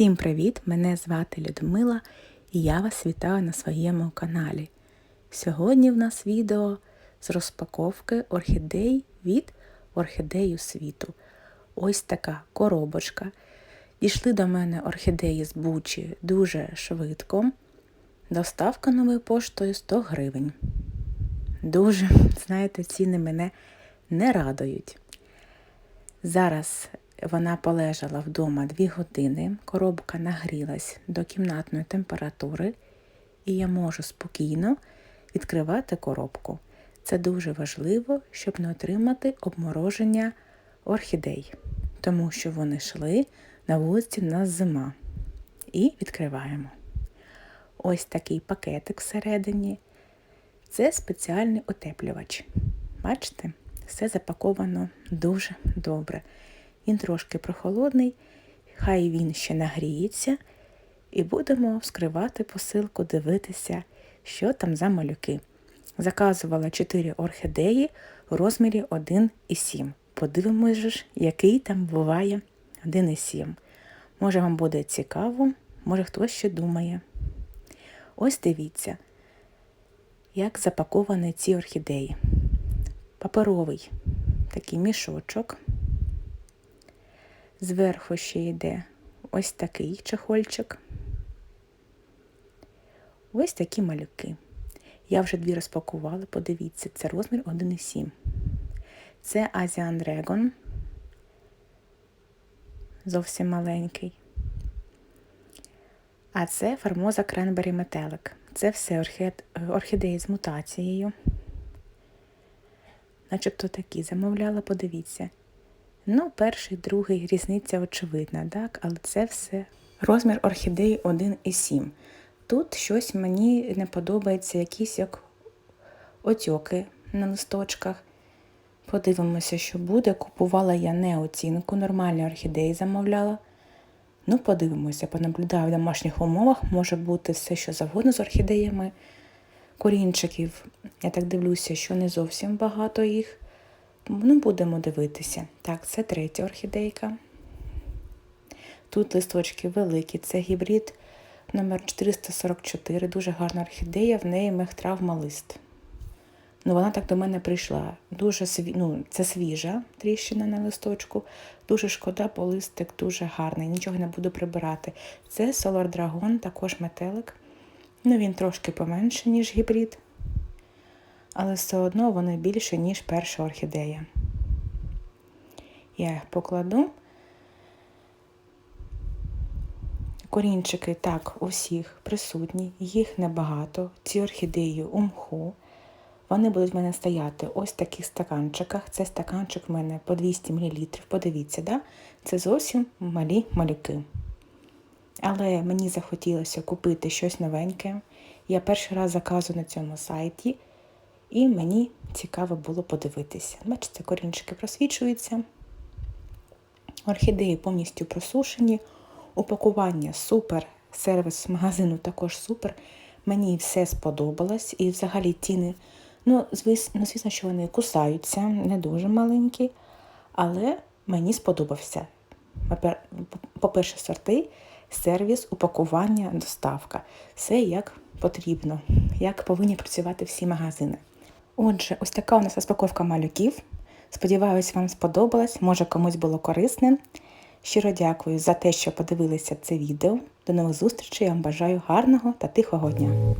Всім привіт! Мене звати Людмила і я вас вітаю на своєму каналі. Сьогодні в нас відео з розпаковки орхідей від орхідею світу. Ось така коробочка. Дійшли до мене орхідеї з Бучі дуже швидко. Доставка новою поштою 100 гривень. Дуже, знаєте, ціни мене не радують. Зараз вона полежала вдома 2 години, коробка нагрілась до кімнатної температури, і я можу спокійно відкривати коробку. Це дуже важливо, щоб не отримати обмороження орхідей, тому що вони йшли на вулиці в нас зима. І відкриваємо. Ось такий пакетик всередині. Це спеціальний утеплювач. Бачите, все запаковано дуже добре. Він трошки прохолодний, хай він ще нагріється, і будемо вскривати посилку, дивитися, що там за малюки. Заказувала 4 орхідеї у розмірі 1,7. Подивимось, який там буває 1,7. Може, вам буде цікаво, може хтось ще думає. Ось дивіться, як запаковані ці орхідеї. Паперовий такий мішочок. Зверху ще йде ось такий чехольчик. Ось такі малюки. Я вже дві розпакувала, подивіться, це розмір 1,7. Це Asian Dragon. Зовсім маленький. А це Формоза Кренбері Метелик. Це все орхід... орхідеї з мутацією. Начебто такі замовляла, подивіться. Ну, перший, другий, різниця очевидна, так? але це все розмір орхідеї 1,7. Тут щось мені не подобається, якісь як отьоки на листочках. Подивимося, що буде. Купувала я не оцінку, нормальні орхідеї замовляла. Ну, подивимося, понаблюдаю в домашніх умовах, може бути все, що завгодно з орхідеями. Корінчиків, я так дивлюся, що не зовсім багато їх. Ну, будемо дивитися. Так, це третя орхідейка. Тут листочки великі, це гібрид номер 444 дуже гарна орхідея, в неї мехтравмалист. Ну, Вона так до мене прийшла. Дуже сві... ну, Це свіжа тріщина на листочку, дуже шкода, бо листик дуже гарний, нічого не буду прибирати. Це Solar Dragon, також метелик. Ну, Він трошки поменше, ніж гібрид але все одно вони більше, ніж перша орхідея. Я їх покладу. Корінчики так, усіх присутні, їх небагато. Ці орхідеї у мху. Вони будуть в мене стояти ось в таких стаканчиках. Це стаканчик в мене по 200 мл. Подивіться, да? це зовсім малі малюки. Але мені захотілося купити щось новеньке. Я перший раз заказую на цьому сайті. І мені цікаво було подивитися. Бачите, корінчики просвічуються. Орхідеї повністю просушені. Упакування супер, сервіс магазину також супер. Мені все сподобалось. І взагалі ціни, ну, звісно, звісно, що вони кусаються, не дуже маленькі, але мені сподобався. По-перше, сорти, сервіс, упакування, доставка. Все як потрібно, як повинні працювати всі магазини. Отже, ось така у нас розпаковка малюків. Сподіваюсь, вам сподобалось, може комусь було корисне. Щиро дякую за те, що подивилися це відео. До нових зустрічей. Я вам бажаю гарного та тихого дня.